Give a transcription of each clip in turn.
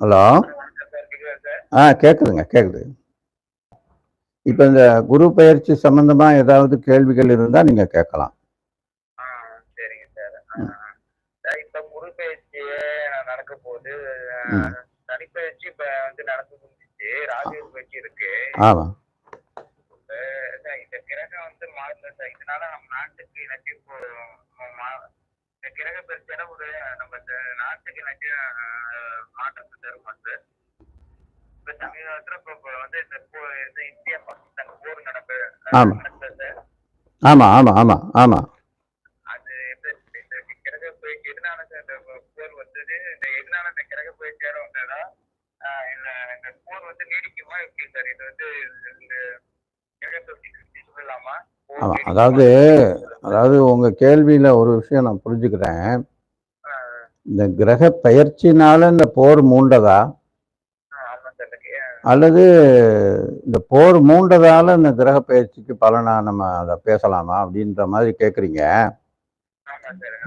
Hello? ஆ கேட்குதுங்க கேட்குது இப்போ இந்த குரு பயிற்சி சம்பந்தமாக ஏதாவது கேள்விகள் இருந்தால் நீங்கள் கேட்கலாம். சரிங்க சார். இப்ப குரு நடக்க போகுது. ம். சனிப்பயிற்சி இப்ப வந்து நடந்து முடிஞ்சிச்சு. ராஜயோக பயிற்சி இருக்கு. ஆமாம் இந்த கிரகம் வந்து சார். இதனால நம்ம நாட்டுக்கு மா- இந்த கிரக ஒரு நம்ம இந்த நாட்டுக்கு அஹ், மாற்றத்தை தருமா சார் இப்ப சமீபத்துல இப்ப வந்து இந்த இந்தியா பாகிஸ்தான் போர் நடப்பு ஆமா. ஆமாம் ஆமாம் ஆமாம் ஆமாம் அது இந்த கிரக பயிற்சி எதனால இந்த போர் வந்தது? இந்த எதனால இந்த கிரக பயிற்சியால வந்ததா? ஆஹ் இந்த போர் வந்து நீடிக்குமா? எப்படி சார்? இது வந்து இந்த கிரக பயிற்சி ஆமாம்? அதாவது அதாவது உங்கள் கேள்வியில் ஒரு விஷயம் நான் புரிஞ்சுக்கிறேன். இந்த கிரக பயிற்சினால இந்த போர் மூண்டதா? அல்லது இந்த போர் மூண்டதால இந்த கிரக பயிற்சிக்கு பலனா நம்ம அதை பேசலாமா அப்படின்ற மாதிரி கேட்குறீங்க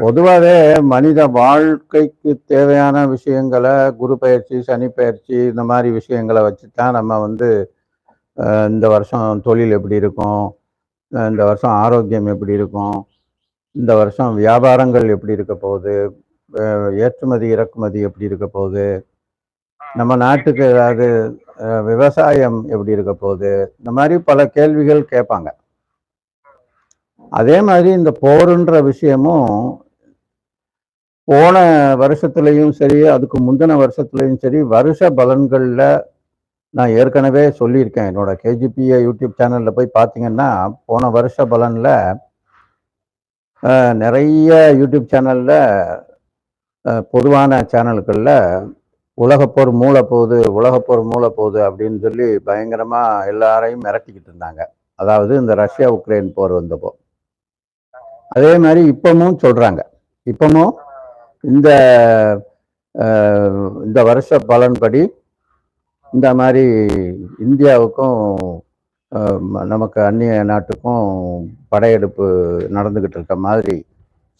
பொதுவாகவே மனித வாழ்க்கைக்கு தேவையான விஷயங்களை குரு பயிற்சி சனி பயிற்சி இந்த மாதிரி விஷயங்களை வச்சு தான் நம்ம வந்து இந்த வருஷம் தொழில் எப்படி இருக்கும்? இந்த வருஷம் ஆரோக்கியம் எப்படி இருக்கும்? இந்த வருஷம் வியாபாரங்கள் எப்படி இருக்க போகுது? ஏற்றுமதி இறக்குமதி எப்படி இருக்க போகுது? நம்ம நாட்டுக்கு ஏதாவது அஹ், விவசாயம் எப்படி இருக்க போகுது? இந்த மாதிரி பல கேள்விகள் கேட்பாங்க. அதே மாதிரி இந்த போருன்ற விஷயமும் போன வருஷத்துலையும் சரி அதுக்கு முந்தின வருஷத்துலையும் சரி வருஷ பலன்களில் நான் ஏற்கனவே சொல்லியிருக்கேன். என்னோட கேஜிபிஏ யூடியூப் சேனலில் போய் பார்த்தீங்கன்னா போன வருஷ பலனில் நிறைய யூடியூப் சேனலில் பொதுவான சேனல்களில் உலகப்போர் மூளை உலகப்போர் மூளை போகுது அப்படின்னு சொல்லி பயங்கரமாக எல்லாரையும் மிரட்டிக்கிட்டு இருந்தாங்க. அதாவது இந்த ரஷ்யா உக்ரைன் போர் வந்தப்போ. அதே மாதிரி இப்பமும் சொல்கிறாங்க இப்பமும் இந்த இந்த வருஷ பலன்படி இந்த மாதிரி இந்தியாவுக்கும் நமக்கு அந்நிய நாட்டுக்கும் படையெடுப்பு நடந்துக்கிட்டு இருக்க மாதிரி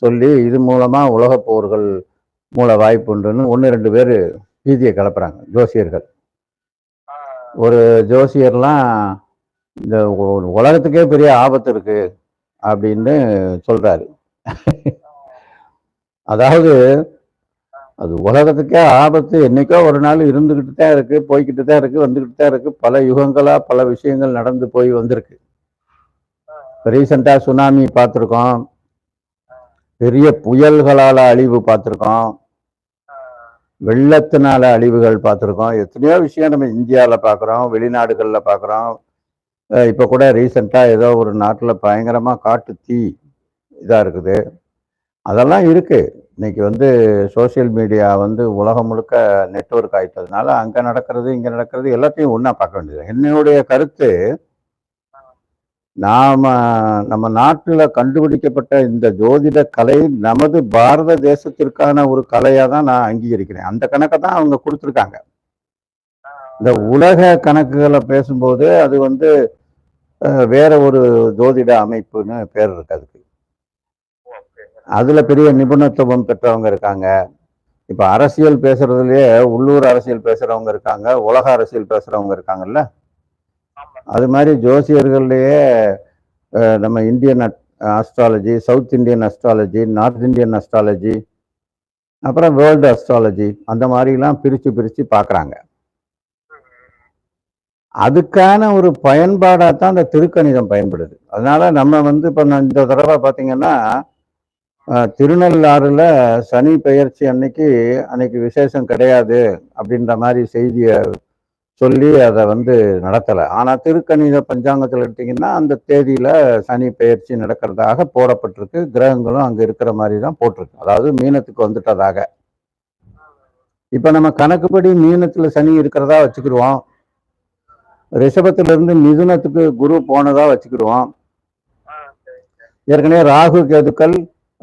சொல்லி இது மூலமாக உலகப் போர்கள் மூல வாய்ப்புண்டுன்னு ஒன்று ரெண்டு பேர் பீதியை கலப்புறாங்க ஜோசியர்கள். ஒரு ஜோசியர்லாம் இந்த உலகத்துக்கே பெரிய ஆபத்து இருக்கு அப்படின்னு சொல்றாரு. அதாவது அது உலகத்துக்கே ஆபத்து. என்னைக்கோ ஒரு நாள் இருந்துகிட்டு தான் இருக்கு போய்கிட்டு தான் இருக்கு வந்துகிட்டு தான் இருக்கு. பல யுகங்களா பல விஷயங்கள் நடந்து போய் வந்திருக்கு. ரீசெண்டா சுனாமி பார்த்துருக்கோம். பெரிய புயல்களால அழிவு பார்த்துருக்கோம். வெள்ளத்தினால அழிவுகள் பார்த்துருக்கோம். எத்தனையோ விஷயம் நம்ம இந்தியாவில் பார்க்குறோம் வெளிநாடுகளில் பார்க்குறோம். இப்போ கூட ரீசெண்டாக ஏதோ ஒரு நாட்டில் பயங்கரமாக காட்டு தீ இதாக இருக்குது. அதெல்லாம் இருக்குது இன்னைக்கு வந்து சோஷியல் மீடியா வந்து உலகம் முழுக்க நெட்வொர்க் ஆயிட்டதுனால அங்கே நடக்கிறது இங்கே நடக்கிறது எல்லாத்தையும் ஒன்றா பார்க்க வேண்டியது என்னுடைய கருத்து நாம நம்ம நாட்டில் கண்டுபிடிக்கப்பட்ட இந்த ஜோதிட கலை நமது பாரத தேசத்திற்கான ஒரு கலையாக தான் நான் அங்கீகரிக்கிறேன். அந்த கணக்கை தான் அவங்க கொடுத்துருக்காங்க. இந்த உலக கணக்குகளை பேசும்போது அது வந்து வேற ஒரு ஜோதிட அமைப்புன்னு பேர் இருக்கு அதுக்கு. அதுல பெரிய நிபுணத்துவம் பெற்றவங்க இருக்காங்க. இப்போ அரசியல் பேசுறதுலயே உள்ளூர் அரசியல் பேசுறவங்க இருக்காங்க உலக அரசியல் பேசுறவங்க இருக்காங்கல்ல? அது மாதிரி ஜோசியர்கள்லயே நம்ம Indian astrology south Indian astrology north Indian astrology அப்புறம் வேர்ல்டு அஸ்ட்ராலஜி அந்த மாதிரிலாம் பிரித்து பிரித்து பார்க்குறாங்க அதுக்கான ஒரு பயன்பாடாக தான் இந்த திருக்கணிதம் பயன்படுது. அதனால நம்ம வந்து இப்போ நான் இந்த தடவை பார்த்தீங்கன்னா திருநள்ளாறுல சனி பெயர்ச்சி அன்னைக்கு அன்னைக்கு விசேஷம் கிடையாது அப்படின்ற மாதிரி செய்தியை சொல்லி அதை வந்து நடத்தலை. ஆனால் திருக்கணித பஞ்சாங்கத்தில் எடுத்தீங்கன்னா அந்த தேதியில் சனி பெயர்ச்சி நடக்கிறதாக போடப்பட்டிருக்கு. கிரகங்களும் அங்கே இருக்கிற மாதிரி தான் போட்டிருக்கு. அதாவது மீனத்துக்கு வந்துட்டதாக. இப்போ நம்ம கணக்குப்படி மீனத்தில் சனி இருக்கிறதா வச்சுக்கிடுவோம் ரிஷபத்திலிருந்து மிதுனத்துக்கு குரு போனதா வச்சுக்கிடுவோம் ஏற்கனவே ராகு கேதுக்கள்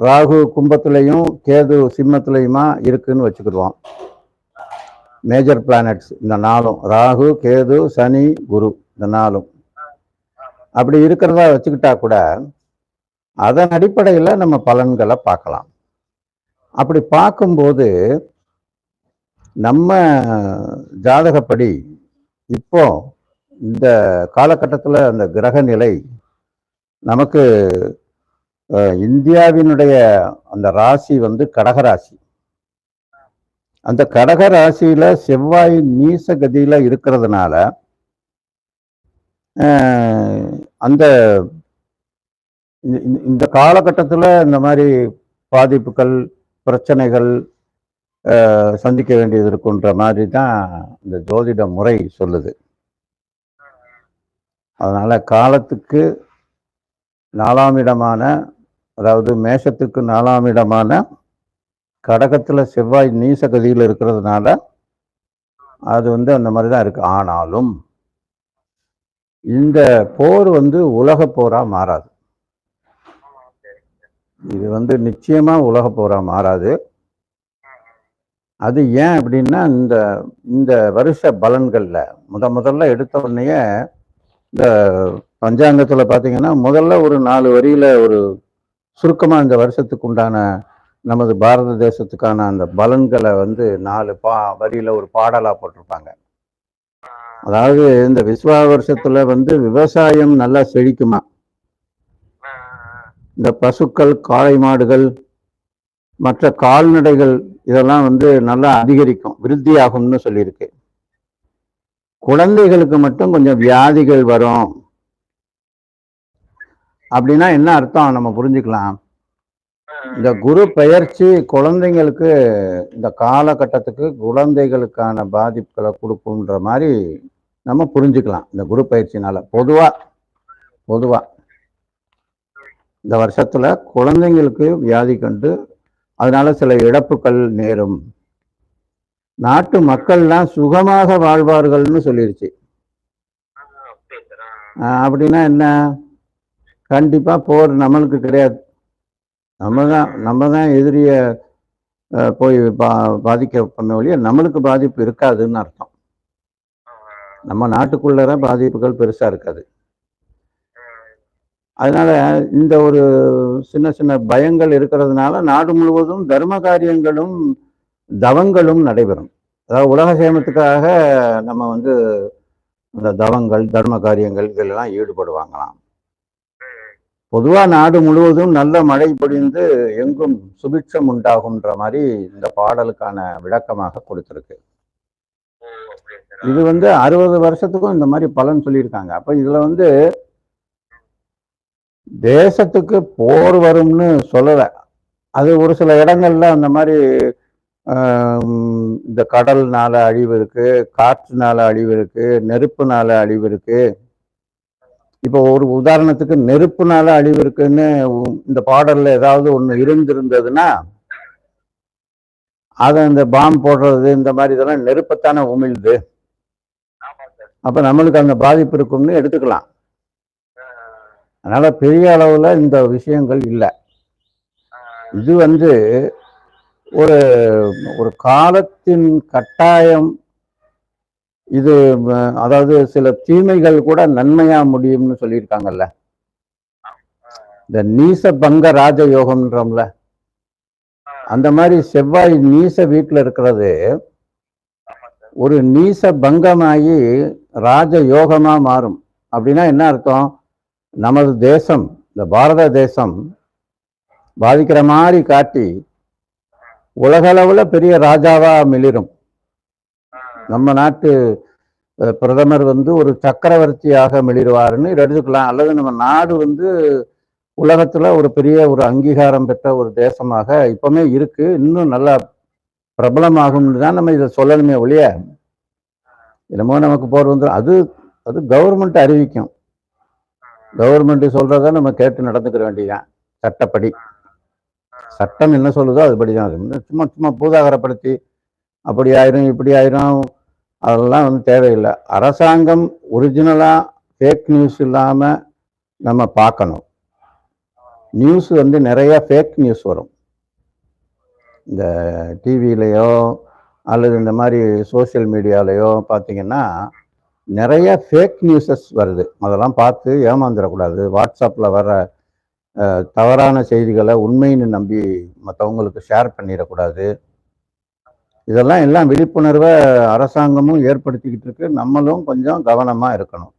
ராகு கும்பத்துலேயும் கேது சிம்மத்துலையுமா இருக்குன்னு வச்சுக்கிடுவோம். மேஜர் பிளானட்ஸ் இந்த நாளும் ராகு கேது சனி குரு இந்த நாளும். அப்படி இருக்கிறதா வச்சுக்கிட்டா கூட அதன் அடிப்படையில் நம்ம பலன்களை பார்க்கலாம். அப்படி பார்க்கும்போது நம்ம ஜாதகப்படி இப்போ இந்த காலகட்டத்தில் அந்த கிரக நிலை நமக்கு இந்தியாவினுடைய அந்த ராசி வந்து கடகராசி அந்த கடக ராசியில செவ்வாய் நீச கதியில இருக்கிறதுனால அந்த இந்த- இந்த- இந்த காலகட்டத்தில் இந்த மாதிரி பாதிப்புகள் பிரச்சனைகள் சந்திக்க வேண்டியது இருக்குன்ற மாதிரி தான் இந்த ஜோதிட முறை சொல்லுது. அதனால் காலத்துக்கு நாலாம் இடமான அதாவது மேஷத்துக்கு நாலாம் இடமான கடகத்தில் செவ்வாய் நீச கதியில் இருக்கிறதுனால அது வந்து அந்த மாதிரி தான் இருக்கு. ஆனாலும் இந்த போர் வந்து உலக போராக மாறாது. இது வந்து நிச்சயமாக உலக போராக மாறாது. அது ஏன் அப்படின்னா இந்த இந்த வருஷ பலன்களில் முத முதல்ல எடுத்த உடனேயே இந்த பஞ்சாங்கத்தில் பார்த்தீங்கன்னா முதல்ல ஒரு நாலு வரியில ஒரு சுருக்கமா இந்த வருஷத்துக்கு உண்டான நமது பாரத தேசத்துக்கான அந்த பலன்களை வந்து நாலு பா வரியில் ஒரு பாடலா போட்டிருப்பாங்க. அதாவது இந்த விஸ்வா வருஷத்துல வந்து விவசாயம் நல்லா செழிக்குமா? இந்த பசுக்கள் காளை மாடுகள் மற்ற கால்நடைகள் இதெல்லாம் வந்து நல்லா அதிகரிக்கும் விருத்தியாகும்னு சொல்லியிருக்கு. குழந்தைகளுக்கு மட்டும் கொஞ்சம் வியாதிகள் வரும். அப்படின்னா என்ன அர்த்தம்? நம்ம புரிஞ்சுக்கலாம். இந்த குரு பெயர்ச்சி குழந்தைங்களுக்கு இந்த காலகட்டத்துக்கு குழந்தைகளுக்கான பாதிப்புகளை கொடுக்குன்ற மாதிரி நம்ம புரிஞ்சுக்கலாம். இந்த குரு பயிற்சினால பொதுவா பொதுவா. இந்த வருஷத்துல குழந்தைங்களுக்கு வியாதி கண்டு அதனால சில இழப்புகள் நேரும். நாட்டு மக்கள்லாம் சுகமாக வாழ்வார்கள்னு சொல்லிருச்சு. அப்படின்னா என்ன? கண்டிப்பா போர் நம்மளுக்கு கிடையாது. நம்ம தான் நம்ம தான் எதிரிய அஹ், போய் பா பாதிக்க பண்ண வழிய நம்மளுக்கு பாதிப்பு இருக்காதுன்னு அர்த்தம். நம்ம நாட்டுக்குள்ளே பாதிப்புகள் பெருசா இருக்காது. அதனால இந்த ஒரு சின்ன சின்ன பயங்கள் இருக்கிறதுனால நாடு முழுவதும் தர்ம காரியங்களும் தவங்களும் நடைபெறும். அதாவது உலக சேமத்துக்காக நம்ம வந்து இந்த தவங்கள் தர்ம காரியங்கள் இதெல்லாம் ஈடுபடுவாங்களாம். பொதுவா நாடு முழுவதும் நல்ல மழை பொழிந்து எங்கும் சுபிட்சம் உண்டாகும்ன்ற மாதிரி இந்த பாடலுக்கான விளக்கமாக கொடுத்திருக்கு. இது வந்து அறுபது வருஷத்துக்கும் இந்த மாதிரி பலன் சொல்லியிருக்காங்க. அப்ப இதுல வந்து தேசத்துக்கு போர் வரும்னு சொல்லலை. அது ஒரு சில இடங்கள்ல அந்த மாதிரி இந்த கடல்னால அழிவு இருக்கு காற்றுனால அழிவு இருக்கு நெருப்புனால அழிவு இருக்கு இப்போ ஒரு உதாரணத்துக்கு நெருப்புனால அழிவு இருக்குன்னு இந்த பாடல்ல ஏதாவது ஒண்ணு இருந்திருந்ததுன்னா அதை இந்த பாம் போடுறது இந்த மாதிரி இதெல்லாம் நெருப்பத்தானே உமிழ்து. ஆமாம் அப்ப நம்மளுக்கு அந்த பாதிப்பு இருக்கும்னு எடுத்துக்கலாம். அதனால பெரிய அளவுல இந்த விஷயங்கள் இல்லை. இது வந்து ஒரு ஒரு காலத்தின் கட்டாயம் இது அதாவது சில தீமைகள் கூட நன்மையா முடியும்னு சொல்லியிருக்காங்கல்ல. இந்த நீச பங்க ராஜ யோகம்ன்றோம்ல அந்த மாதிரி செவ்வாய் நீச வீட்டில் இருக்கிறது ஒரு நீச பங்கமாகி ராஜ யோகமா மாறும். அப்படின்னா என்ன அர்த்தம்? நமது தேசம் இந்த பாரத தேசம் பாதிக்கிற மாதிரி காட்டி உலகளவில் பெரிய ராஜாவா மிளிரும். நம்ம நாட்டு பிரதமர் வந்து ஒரு சக்கரவர்த்தியாக மெளிடுவாருன்னு எடுத்துக்கலாம். அல்லது நம்ம நாடு வந்து உலகத்துல ஒரு பெரிய ஒரு அங்கீகாரம் பெற்ற ஒரு தேசமாக இப்பவுமே இருக்கு. இன்னும் நல்லா பிரபலமாகும்னு தான் நம்ம இதை சொல்லணுமே ஒழிய என்னமோ நமக்கு போர் வந்து அது அது கவர்மெண்ட் அறிவிக்கும். கவர்மெண்ட் சொல்றத நம்ம கேட்டு நடந்துக்கிற வேண்டியதான் சட்டப்படி. சட்டம் என்ன சொல்லுதோ அதுபடி தான் சும்மா சும்மா பூதாகரப்படுத்தி அப்படி ஆயிரும் இப்படி ஆயிரும் அதெல்லாம் வந்து தேவையில்லை. அரசாங்கம் ஒரிஜினலாக ஃபேக் நியூஸ் இல்லாமல் நம்ம பார்க்கணும். நியூஸ் வந்து நிறைய ஃபேக் நியூஸ் வரும். இந்த டிவியிலையோ அல்லது இந்த மாதிரி சோஷியல் மீடியாலேயோ பார்த்தீங்கன்னா நிறைய ஃபேக் நியூஸஸ் வருது. அதெல்லாம் பார்த்து ஏமாந்துடக்கூடாது வாட்ஸ்அப்பில் வர தவறான செய்திகளை உண்மைன்னு நம்பி மற்றவங்களுக்கு ஷேர் பண்ணிடக்கூடாது. இதெல்லாம் எல்லாம் விழிப்புணர்வை அரசாங்கமும் ஏற்படுத்திக்கிட்டு இருக்கு. நம்மளும் கொஞ்சம் கவனமாக இருக்கணும்.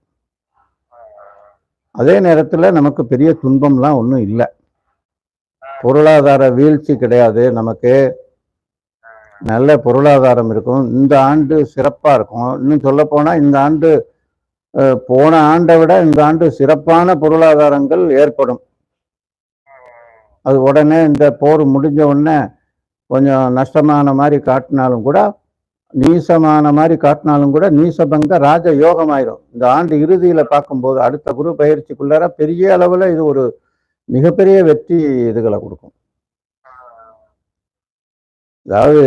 அதே நேரத்தில் நமக்கு பெரிய துன்பம்லாம் ஒன்றும் இல்லை. பொருளாதார வீழ்ச்சி கிடையாது. நமக்கு நல்ல பொருளாதாரம் இருக்கும். இந்த ஆண்டு சிறப்பாக இருக்கும். இன்னும் சொல்லப்போனால் இந்த ஆண்டு அஹ், போன ஆண்டை விட இந்த ஆண்டு சிறப்பான பொருளாதாரங்கள் ஏற்படும். அது உடனே இந்த போர் முடிஞ்ச உடனே கொஞ்சம் நஷ்டமான மாதிரி காட்டினாலும் கூட நீசமான மாதிரி காட்டினாலும் கூட நீசபங்க ராஜ யோகமாயிரும். இந்த ஆண்டு இறுதியில் பார்க்கும்போது அடுத்த குரு பயிற்சிக்குள்ளார பெரிய அளவில் இது ஒரு மிகப்பெரிய வெற்றி இதுகளை கொடுக்கும். அதாவது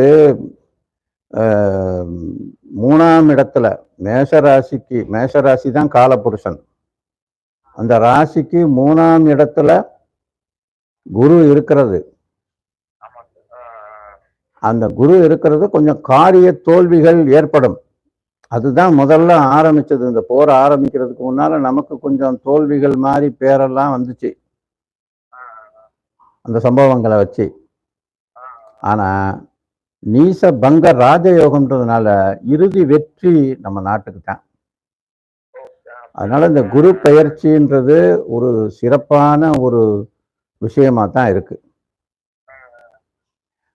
மூணாம் இடத்துல மேஷராசிக்கு ராசிக்கு ராசி தான் காலபுருஷன். அந்த ராசிக்கு மூணாம் இடத்துல குரு இருக்கிறது. அந்த குரு இருக்கிறது கொஞ்சம் காரிய தோல்விகள் ஏற்படும். அதுதான் முதல்ல ஆரம்பிச்சது. இந்த போர் ஆரம்பிக்கிறதுக்கு முன்னால நமக்கு கொஞ்சம் தோல்விகள் மாதிரி பேரெல்லாம் வந்துச்சு. அந்த சம்பவங்களை வச்சு. ஆனா நீச பங்க ராஜயோகம்ன்றதுனால இறுதி வெற்றி நம்ம நாட்டுக்கு தான். அதனால இந்த குரு பயிற்சின்றது ஒரு சிறப்பான ஒரு விஷயமா தான் இருக்கு.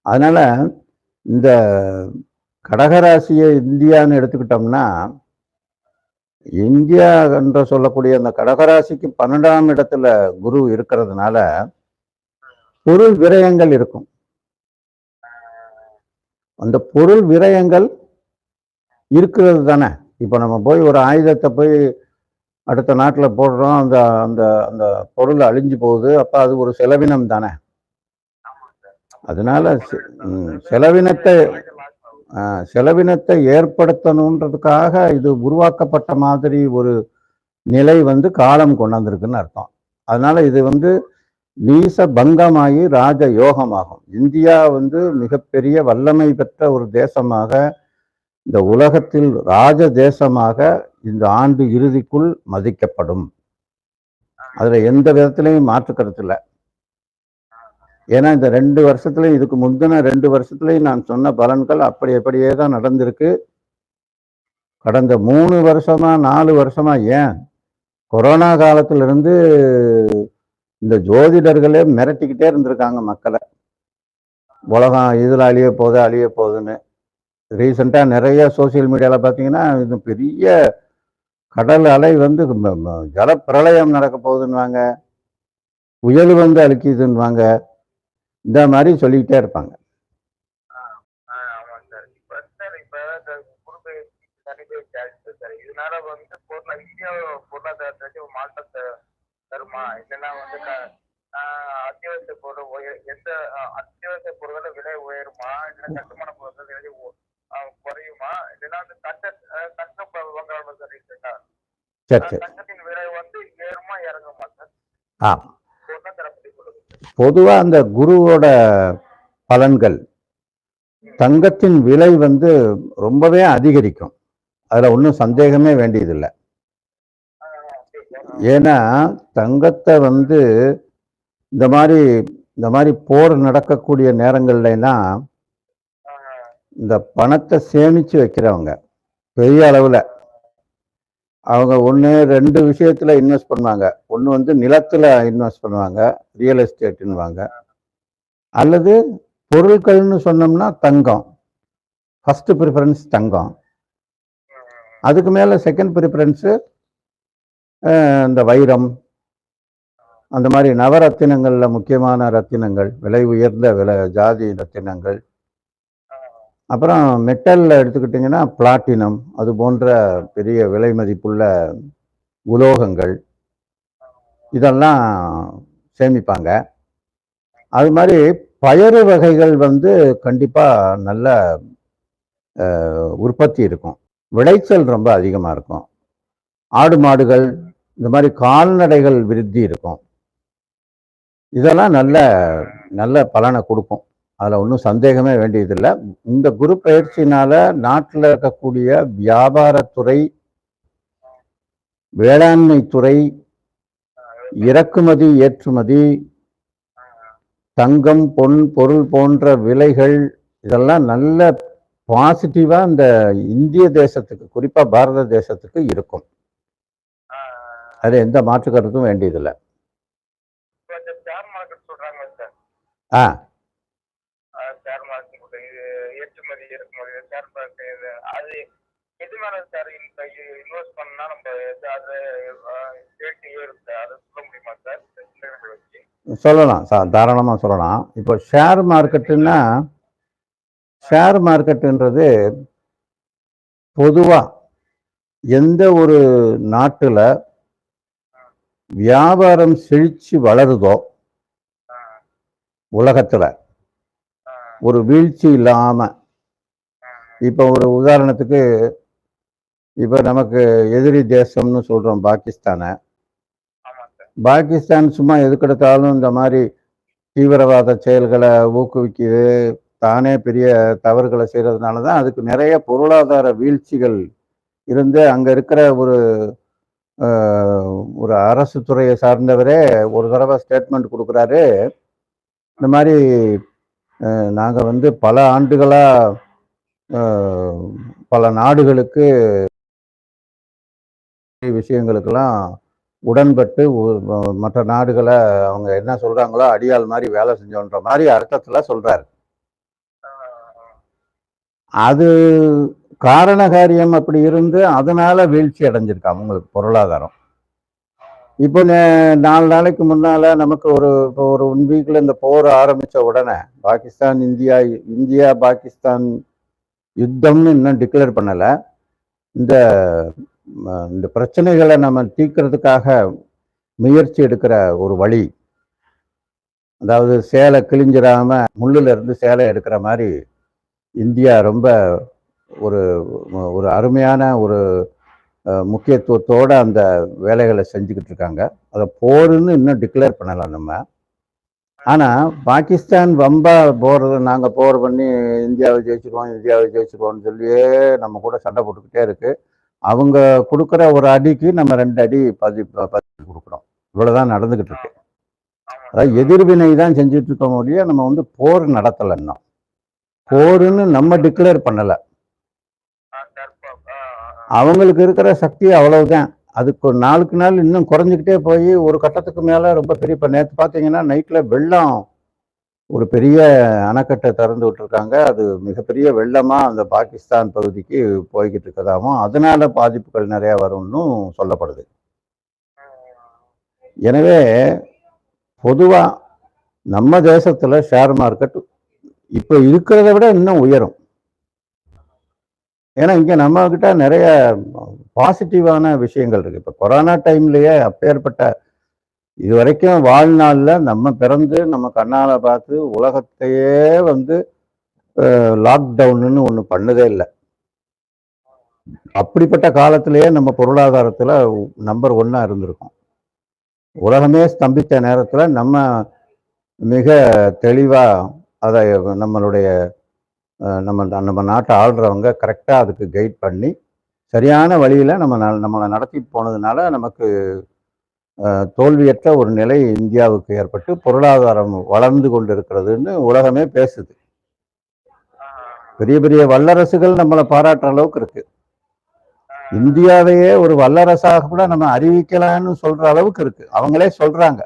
அதனால் இந்த கடகராசியை இந்தியான்னு எடுத்துக்கிட்டோம்னா இந்தியா என்று சொல்லக்கூடிய அந்த கடகராசிக்கு பன்னெண்டாம் இடத்துல குரு இருக்கிறதுனால பொருள் விரயங்கள் இருக்கும். அந்த பொருள் விரயங்கள் இருக்கிறது தானே. இப்போ நம்ம போய் ஒரு ஆயுதத்தை போய் அடுத்த நாட்டில் போடுறோம் அந்த அந்த அந்த பொருள் அழிஞ்சு போகுது அப்போ அது ஒரு செலவினம் தானே. அதனால செலவினத்தை செலவினத்தை ஏற்படுத்தணுன்றதுக்காக இது உருவாக்கப்பட்ட மாதிரி ஒரு நிலை வந்து காலம் கொண்டாந்துருக்குன்னு அர்த்தம். அதனால இது வந்து நீச பங்கமாகி ராஜ யோகமாகும். இந்தியா வந்து மிகப்பெரிய வல்லமை பெற்ற ஒரு தேசமாக இந்த உலகத்தில் ராஜ தேசமாக இந்த ஆண்டு இறுதிக்குள் மதிக்கப்படும். அதுல எந்த விதத்திலையும் மாற்று கருத்து இல்லை. ஏன்னா இந்த ரெண்டு வருஷத்துலையும் இதுக்கு முந்தின ரெண்டு வருஷத்துலையும் நான் சொன்ன பலன்கள் அப்படி அப்படியே தான் நடந்திருக்கு. கடந்த மூணு வருஷமா நாலு வருஷமா ஏன்? கொரோனா காலத்திலிருந்து இந்த ஜோதிடர்களே மிரட்டிக்கிட்டே இருந்திருக்காங்க மக்களை. உலகம் இதில் அழிய போகுது அழிய போகுதுன்னு. ரீசெண்டாக நிறைய சோஷியல் மீடியாவில் பார்த்தீங்கன்னா இது பெரிய கடல் அலை வந்து ஜலப்பிரளயம் நடக்க போகுதுன்னுவாங்க. புயல் வந்து அழிக்குதுன்னுவாங்க. இந்த மாதிரி சொல்லிக்கிட்டே இருப்பாங்க. ஆமாம் பொருளா தருமா? இல்லைன்னா வந்து அத்தியாவசிய பொருள் உயர் எந்த அத்தியாவசிய பொருட்களோட விலை உயருமா? இல்லை கட்டுமான பொருட்கள் விலை குறையுமா? இல்லைன்னா வந்து தங்க ஆஹ் தங்கம் ப- வாங்குறாங்க சார் தங்கத்தின் விலை வந்து ஏறுமா இறங்குமா சார்? ஆ பொருளாதார பற்றி சொல்லுங்க பொதுவாக அந்த குருவோட பலன்கள் தங்கத்தின் விலை வந்து ரொம்பவே அதிகரிக்கும். அதில் ஒன்றும் சந்தேகமே வேண்டியதில்லை. ஏன்னா தங்கத்தை வந்து இந்த மாதிரி இந்த மாதிரி போர் நடக்கக்கூடிய நேரங்கள்லாம் இந்த பணத்தை சேமித்து வைக்கிறவங்க பெரிய அளவில். அவங்க ஒன்று ரெண்டு விஷயத்தில் இன்வெஸ்ட் பண்ணுவாங்க. ஒன்று வந்து நிலத்தில் இன்வெஸ்ட் பண்ணுவாங்க ரியல் எஸ்டேட்டுன்னுவாங்க அல்லது பொருட்கள்னு சொன்னோம்னா தங்கம். ஃபஸ்ட்டு ப்ரிஃபரன்ஸ் தங்கம். அதுக்கு மேலே செகண்ட் ப்ரிஃபரன்ஸு இந்த வைரம். அந்த மாதிரி நவரத்தினங்களில் முக்கியமான ரத்தினங்கள் விலை உயர்ந்த விலை ஜாதி ரத்தினங்கள். அப்புறம் மெட்டலில் எடுத்துக்கிட்டிங்கன்னா பிளாட்டினம் அது போன்ற பெரிய விலை மதிப்புள்ள உலோகங்கள் இதெல்லாம் சேமிப்பாங்க. அது மாதிரி பயறு வகைகள் வந்து கண்டிப்பாக நல்ல உற்பத்தி இருக்கும். விளைச்சல் ரொம்ப அதிகமாக இருக்கும். ஆடு மாடுகள் இந்த மாதிரி கால்நடைகள் விருத்தி இருக்கும். இதெல்லாம் நல்ல நல்ல பலனை கொடுக்கும். அதில் ஒன்றும் சந்தேகமே வேண்டியதில்லை. இந்த குரு பயிற்சினால நாட்டில் இருக்கக்கூடிய வியாபாரத்துறை வேளாண்மை துறை இறக்குமதி ஏற்றுமதி தங்கம் பொன் பொருள் போன்ற விலைகள் இதெல்லாம் நல்ல பாசிட்டிவா இந்த இந்திய தேசத்துக்கு குறிப்பா பாரத தேசத்துக்கு இருக்கும். அது எந்த மாற்று கருத்தும் வேண்டியதில்லை ஆ ஷேர் மார்க்கெட் இது ஏற்றுமதி இறக்குமதி ஷேர் மார்க்கெட் இது அது எது மேல சார் இன்வெஸ்ட் பண்ணா நம்ம சார் அதை சொல்ல முடியுமா சார்? சொல்லலாம் சா தாராளமாக சொல்லலாம். இப்போ ஷேர் மார்க்கெட்டுன்னா ஷேர் மார்க்கெட்டுன்றது பொதுவாக எந்த ஒரு நாட்டில் வியாபாரம் செழிச்சு வளருதோ உலகத்தில் ஒரு வீழ்ச்சி இல்லாமல் இப்போ ஒரு உதாரணத்துக்கு இப்போ நமக்கு எதிரி தேசம்னு சொல்கிறோம் பாகிஸ்தானை. பாகிஸ்தான் சும்மா எதுக்கெடுத்தாலும் இந்த மாதிரி தீவிரவாத செயல்களை ஊக்குவிக்குது. தானே பெரிய தவறுகளை செய்கிறதுனால தான் அதுக்கு நிறைய பொருளாதார வீழ்ச்சிகள் இருந்து அங்கே இருக்கிற ஒரு ஒரு அரசு துறையை சார்ந்தவரே ஒரு தடவை ஸ்டேட்மெண்ட் கொடுக்குறாரு. இந்த மாதிரி நாங்கள் வந்து பல ஆண்டுகளாக பல நாடுகளுக்கு விஷயங்களுக்கெல்லாம் உடன்பட்டு மற்ற நாடுகளை அவங்க என்ன சொல்றாங்களோ அடியாள் மாதிரி வேலை செஞ்சோன்ற மாதிரி அர்த்தத்துல சொல்றாரு. அது காரண காரியம் அப்படி இருந்து அதனால வீழ்ச்சி அடைஞ்சிருக்கு அவங்களுக்கு பொருளாதாரம். இப்போ நே- நாலு நாளைக்கு முன்னால நமக்கு ஒரு இப்போ ஒரு ஒன் வீக்ல இந்த போர் ஆரம்பிச்ச உடனே பாகிஸ்தான் இந்தியா இந்தியா பாகிஸ்தான் யுத்தம்னு இன்னும் டிக்ளேர் பண்ணல. இந்த இந்த பிரச்சனைகளை நம்ம தீர்க்கறதுக்காக முயற்சி எடுக்கிற ஒரு வழி. அதாவது சேலை கிழிஞ்சிடாம முள்ளில் இருந்து சேலை எடுக்கிற மாதிரி இந்தியா ரொம்ப ஒரு ஒரு அருமையான ஒரு முக்கியத்துவத்தோடு முக்கியத்துவத்தோட அந்த வேலைகளை செஞ்சுக்கிட்டு இருக்காங்க. அதை போருன்னு இன்னும் டிக்ளேர் பண்ணலாம் நம்ம. ஆனால் பாகிஸ்தான் வம்பா போகிறது நாங்கள் போர் பண்ணி இந்தியாவை ஜெயிச்சிருவோம் இந்தியாவை ஜெயிச்சிருவோம்னு சொல்லியே நம்ம கூட சண்டை போட்டுக்கிட்டே இருக்குது அவங்க கொடுக்குற ஒரு அடிக்கு நம்ம ரெண்டு அடி பதி பதிவு கொடுக்குறோம். இவ்வளவுதான் நடந்துகிட்டு இருக்கு. அதாவது எதிர்வினை தான் செஞ்சுட்டு இருக்கோம் ஒழிய நம்ம வந்து போர் நடத்தலை இன்னும். போருன்னு நம்ம டிக்ளேர் பண்ணல. அவங்களுக்கு இருக்கிற சக்தி அவ்வளவுதான். அதுக்கு ஒரு நாளுக்கு நாள் இன்னும் குறைஞ்சிக்கிட்டே போய் ஒரு கட்டத்துக்கு மேல ரொம்ப பெரிய இப்போ நேற்று பார்த்தீங்கன்னா நைட்ல வெள்ளம். ஒரு பெரிய அணைக்கட்டை திறந்து விட்டுருக்காங்க. அது மிகப்பெரிய வெள்ளமாக அந்த பாகிஸ்தான் பகுதிக்கு போய்கிட்டு இருக்கதாகவும் அதனால பாதிப்புகள் நிறையா வரும்னு சொல்லப்படுது. எனவே பொதுவாக நம்ம தேசத்தில் ஷேர் மார்க்கெட் இப்போ இருக்கிறத விட இன்னும் உயரும். ஏன்னா இங்கே நம்மக்கிட்ட நிறைய பாசிட்டிவான விஷயங்கள் இருக்குது இப்போ கொரோனா டைம்லேயே அப்பேற்பட்ட இது வரைக்கும் வாழ்நாளில் நம்ம பிறந்து நம்ம கண்ணால் பார்த்து உலகத்தையே வந்து லாக்டவுன்னு ஒன்று பண்ணதே இல்லை. அப்படிப்பட்ட காலத்திலேயே நம்ம பொருளாதாரத்தில் நம்பர் ஒன்னாக இருந்திருக்கோம். உலகமே ஸ்தம்பித்த நேரத்தில் நம்ம மிக தெளிவாக அதை நம்மளுடைய நம்ம நம்ம நாட்டை ஆள்றவங்க கரெக்டாக அதுக்கு கைட் பண்ணி சரியான வழியில் நம்ம ந- நம்மளை நடத்திட்டு போனதுனால நமக்கு தோல்வியற்ற ஒரு நிலை இந்தியாவுக்கு ஏற்பட்டு பொருளாதாரம் வளர்ந்து கொண்டு இருக்கிறதுன்னு உலகமே பேசுது. பெரிய பெரிய வல்லரசுகள் நம்மளை பாராட்டுற அளவுக்கு இருக்கு. இந்தியாவையே ஒரு வல்லரசாக கூட நம்ம அறிவிக்கலாம்னு சொல்ற அளவுக்கு இருக்கு. அவங்களே சொல்றாங்க.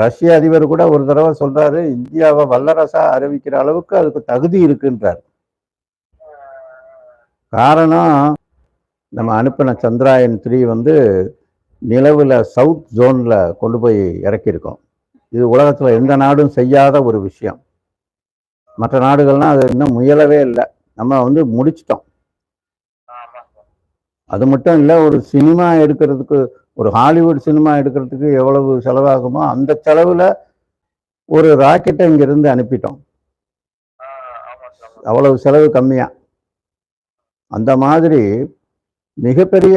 ரஷ்ய அதிபர் கூட ஒரு தடவை சொல்றாரு இந்தியாவை வல்லரசா அறிவிக்கிற அளவுக்கு அதுக்கு தகுதி இருக்குன்றார். காரணம் நம்ம அனுப்பின சந்திராயன் த்ரீ வந்து நிலவில் சவுத் ஜோனில் கொண்டு போய் இறக்கியிருக்கோம். இது உலகத்தில் எந்த நாடும் செய்யாத ஒரு விஷயம். மற்ற நாடுகள்லாம் அது இன்னும் முயலவே இல்லை. நம்ம வந்து முடிச்சிட்டோம். அது மட்டும் இல்லை ஒரு சினிமா எடுக்கிறதுக்கு ஒரு ஹாலிவுட் சினிமா எடுக்கிறதுக்கு எவ்வளவு செலவாகுமோ அந்த செலவில் ஒரு ராக்கெட்டை இங்கிருந்து அனுப்பிட்டோம். அவ்வளவு செலவு கம்மியாக அந்த மாதிரி மிகப்பெரிய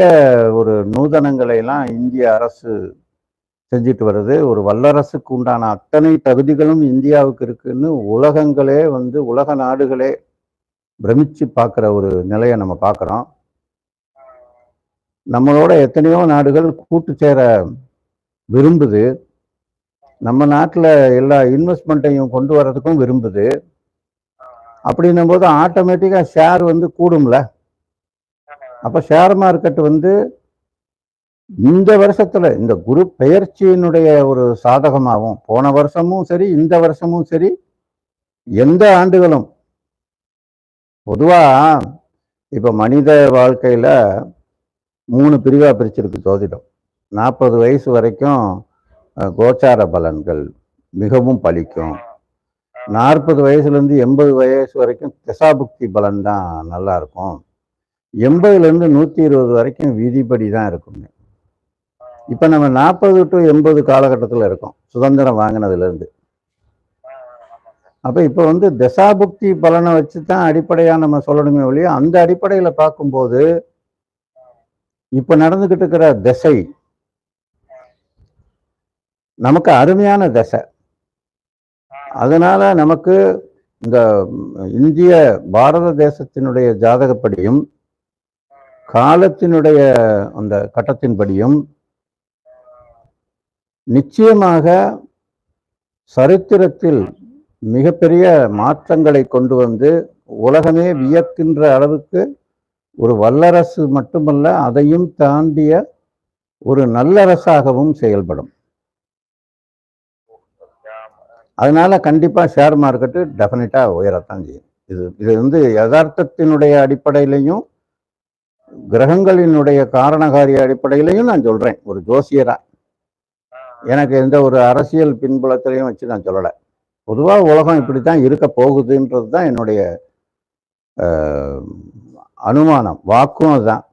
ஒரு நூதனங்களை எல்லாம் இந்திய அரசு செஞ்சுட்டு வருது. ஒரு வல்லரசுக்கு உண்டான அத்தனை தகுதிகளும் இந்தியாவுக்கு இருக்குன்னு உலகங்களே வந்து உலக நாடுகளே பிரமிச்சு பார்க்குற ஒரு நிலையை நம்ம பார்க்குறோம். நம்மளோட எத்தனையோ நாடுகள் கூட்டு சேர விரும்புது. நம்ம நாட்டில் எல்லா இன்வெஸ்ட்மெண்ட்டையும் கொண்டு வர்றதுக்கும் விரும்புது. அப்படின்னும் போது ஆட்டோமேட்டிக்காக ஷேர் வந்து கூடும்ல. அப்போ ஷேர் மார்க்கெட் வந்து இந்த வருஷத்துல இந்த குரு பெயர்ச்சியினுடைய ஒரு சாதகமாகவும் போன வருஷமும் சரி இந்த வருஷமும் சரி எந்த ஆண்டுகளும். பொதுவா இப்போ மனித வாழ்க்கையில மூணு பிரிவாக பிரிச்சிருக்கு ஜோதிடம். நாற்பது வயசு வரைக்கும் கோச்சார பலன்கள் மிகவும் பலிக்கும். நாற்பது வயசுலேருந்து எண்பது வயசு வரைக்கும் திசாபுக்தி பலன் தான் நல்லா இருக்கும். எண்பதுலேருந்து நூற்றி இருபது வரைக்கும் விதிப்படி தான் இருக்குங்க. இப்போ நம்ம நாற்பது டு எண்பது காலகட்டத்தில் இருக்கோம் சுதந்திரம் வாங்கினதுலேருந்து. அப்போ இப்போ வந்து தசாபுக்தி பலனை வச்சு தான் அடிப்படையாக நம்ம சொல்லணுமே ஒழிய அந்த அடிப்படையில் பார்க்கும்போது இப்போ நடந்துக்கிட்டு இருக்கிற திசை நமக்கு அருமையான திசை. அதனால் நமக்கு இந்த இந்திய பாரத தேசத்தினுடைய ஜாதகப்படியும் காலத்தினுடைய அந்த கட்டத்தின்படியும் நிச்சயமாக சரித்திரத்தில் மிகப்பெரிய மாற்றங்களை கொண்டு வந்து உலகமே வியக்கின்ற அளவுக்கு ஒரு வல்லரசு மட்டுமல்ல அதையும் தாண்டிய ஒரு நல்லரசாகவும் செயல்படும். அதனால கண்டிப்பா ஷேர் மார்க்கெட்டு டெஃபினட்டா உயரத்தான் செய்யும். இது இது வந்து யதார்த்தத்தினுடைய அடிப்படையிலையும் கிரகங்களினுடைய காரணகாரிய அடிப்படையிலையும் நான் சொல்றேன். ஒரு ஜோசியரா. எனக்கு எந்த ஒரு அரசியல் பின்புலத்திலையும் வச்சு நான் சொல்லலை. பொதுவாக உலகம் இப்படி தான் இருக்க போகுதுன்றது தான் என்னுடைய அனுமானம். வாக்கும் அதுதான்.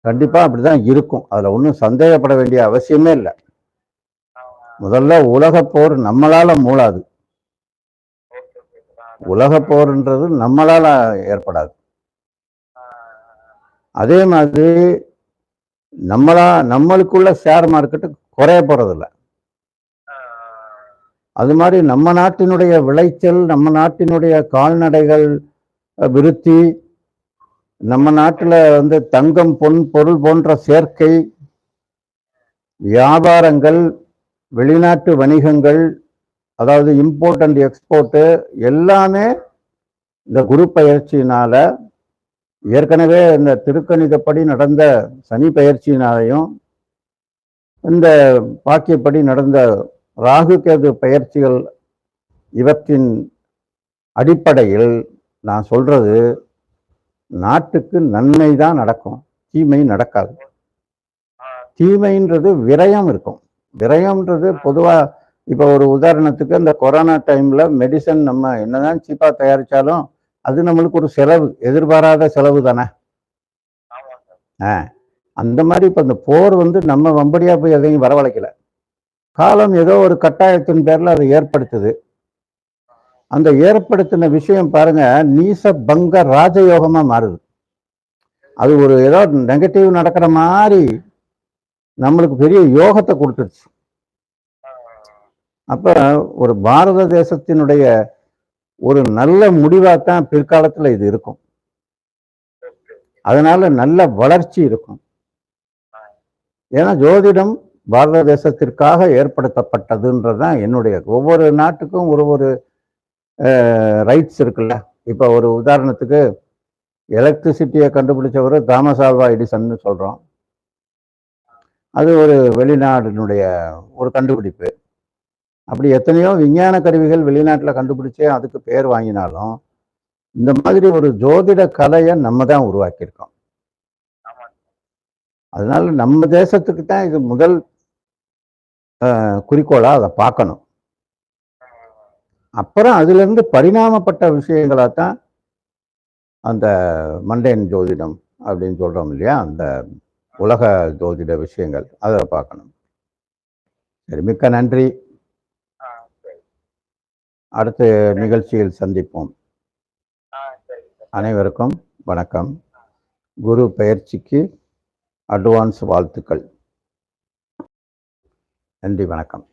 கண்டிப்பாக அப்படி தான் இருக்கும். அதில் ஒன்றும் சந்தேகப்பட வேண்டிய அவசியமே இல்லை. முதல்ல உலகப் போர் நம்மளால மூளாது உலகப் போர்ன்றது நம்மளால ஏற்படாது. அதே மாதிரி நம்மளா நம்மளுக்குள்ள ஷேர் மார்க்கெட்டு குறைய போறதில்ல. அது மாதிரி நம்ம நாட்டினுடைய விளைச்சல் நம்ம நாட்டினுடைய கால்நடைகள் விருத்தி நம்ம நாட்டில் வந்து தங்கம் பொன் பொருள் போன்ற சேர்க்கை வியாபாரங்கள் வெளிநாட்டு வணிகங்கள் அதாவது இம்போர்ட் அண்ட் எக்ஸ்போர்ட்டு எல்லாமே இந்த குரு பயிற்சியினால ஏற்கனவே இந்த திருக்கணிதப்படி நடந்த சனி பயிற்சியினாலையும் இந்த பாக்கியப்படி நடந்த ராகு கேது பயிற்சிகள் இவற்றின் அடிப்படையில் நான் சொல்றது நாட்டுக்கு நன்மை தான் நடக்கும் தீமை நடக்காது. தீமைன்றது விரயம் இருக்கும். விரயம்ன்றது பொதுவா இப்போ ஒரு உதாரணத்துக்கு இந்த கொரோனா டைம்ல மெடிசன் நம்ம என்னதான் சீப்பா தயாரிச்சாலும் அது நம்மளுக்கு ஒரு செலவு எதிர்பாராத செலவு தானே? ஆ அந்த மாதிரி இப்போ இந்த போர் வந்து நம்ம வம்படியா போய் எதையும் வரவழைக்கல. காலம் ஏதோ ஒரு கட்டாயத்தின் பேர்ல அதை ஏற்படுத்துது. அந்த ஏற்படுத்தின விஷயம் பாருங்க நீச பங்க ராஜயோகமா மாறுது. அது ஒரு ஏதோ நெகட்டிவ் நடக்கிற மாதிரி நம்மளுக்கு பெரிய யோகத்தை கொடுத்துருச்சு. அப்ப ஒரு பாரத தேசத்தினுடைய ஒரு நல்ல முடிவாக தான் பிற்காலத்தில் இது இருக்கும். அதனால நல்ல வளர்ச்சி இருக்கும். ஏன்னா ஜோதிடம் பாரத தேசத்திற்காக ஏற்படுத்தப்பட்டதுன்றதுதான் என்னுடைய ஒவ்வொரு நாட்டுக்கும் ஒரு ஒரு ரைட்ஸ் இருக்குல்ல. இப்போ ஒரு உதாரணத்துக்கு எலக்ட்ரிசிட்டியை கண்டுபிடிச்சவர் தாமஸ் ஆல்வா எடிசன்னு சொல்கிறோம் அது ஒரு வெளிநாடினுடைய ஒரு கண்டுபிடிப்பு. அப்படி எத்தனையோ விஞ்ஞான கருவிகள் வெளிநாட்டில் கண்டுபிடிச்சே அதுக்கு பேர் வாங்கினாலும் இந்த மாதிரி ஒரு ஜோதிட கலையை நம்ம தான் உருவாக்கியிருக்கோம். அதனால நம்ம தேசத்துக்கு தான் இது முதல் குறிக்கோளாக குறிக்கோளா அதை பார்க்கணும். அப்புறம் அதுலேருந்து பரிணாமப்பட்ட விஷயங்களாக தான் அந்த மண்டேன் ஜோதிடம் அப்படின்னு சொல்றோம் இல்லையா? அந்த உலக ஜோதிட விஷயங்கள் அதை பார்க்கணும். சரி மிக்க நன்றி. அடுத்த நிகழ்ச்சியில் சந்திப்போம். அனைவருக்கும் வணக்கம். குரு பெயர்ச்சிக்கு அட்வான்ஸ் வாழ்த்துக்கள். நன்றி வணக்கம்.